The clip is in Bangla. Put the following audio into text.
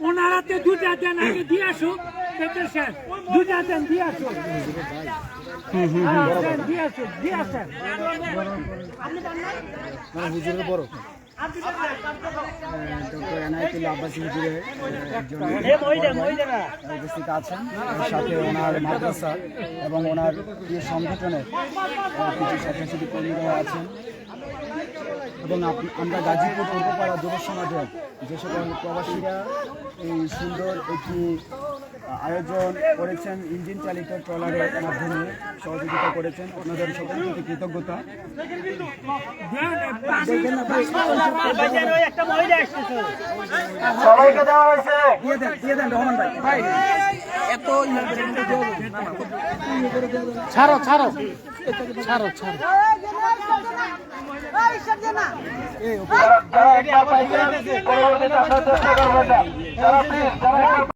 ওনারাতে দুটা দেন আগে দিয়ে পেটের শেষ দুটা দেন দিয়ে আসুক। হ্যাঁ, দিয়ে আসো দিয়ে আসেন। বড়। ডক্টর হুজুরের একজন উপস্থিত আছেন সাথে ওনার মাদ্রাসা এবং ওনার প্রিয় সংগঠনের কিছু স্বেচ্ছাসেবী কর্মীরা আছেন এবং আমরা গাজীপুর পূর্বপাড়া যুব সমাজের যে সকল প্রবাসীরা এই সুন্দর একটি আয়োজন করেছেন ইঞ্জিন চালিত ট্রলারের মাধ্যমে সহযোগিতা করেছেন। আপনাদের সকল প্রতি কৃতজ্ঞতা। ছাড়ো ছাড়ো। ছাড়ো ছাড়ো। যারা একবার পাইছেন, পরবর্তীতে আসার চেষ্টা করবেন না। যারা যারা